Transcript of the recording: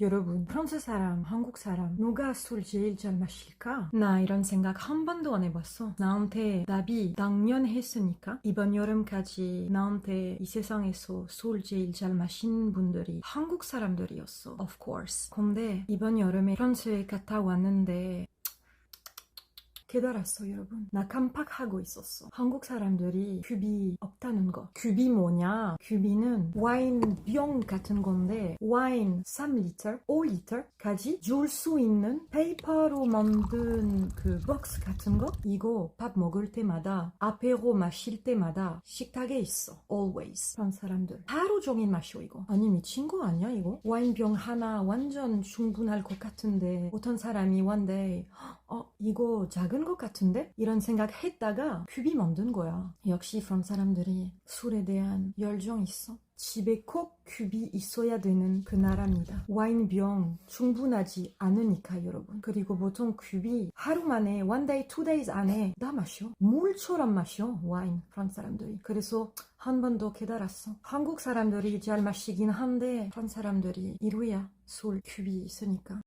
여러분, 프랑스 사람, 한국 사람, 누가 술 제일 잘 마실까? 나 이런 생각 한 번도 안 해봤어. 나한테 나비 당연했으니까 이번 여름까지 나한테 이 세상에서 술 제일 잘 마신 분들이 한국 사람들이었어. Of course. 근데 이번 여름에 프랑스에 갔다 왔는데 깨달았어, 여러분. 나 깜빡하고 있었어. 한국 사람들이 큐비 없다는 거. 큐비 뭐냐? 큐비는 와인 병 같은 건데, 와인 3리터, 5리터까지 줄 수 있는 페이퍼로 만든 그 박스 같은 거? 이거 밥 먹을 때마다, 아페로 마실 때마다 식탁에 있어. Always. 그런 사람들. 하루 종일 마셔, 이거. 아니, 미친 거 아니야, 이거? 와인병 하나 완전 충분할 것 같은데, 어떤 사람이 one day, 어, 이거 작은 것 같은데? 이런 생각 했다가 큐비 만든 거야. 역시 프랑스 사람들이 술에 대한 열정 있어. 집에 꼭 큐비 있어야 되는 그 나라입니다. 와인병 충분하지 않으니까 여러분. 그리고 보통 큐비 하루 만에 one day, two days 안에 다 마셔. 물처럼 마셔 와인 프랑스 사람들이. 그래서 한 번 더 깨달았어. 한국 사람들이 잘 마시긴 한데 프랑스 사람들이 이루야 술 큐비 있으니까.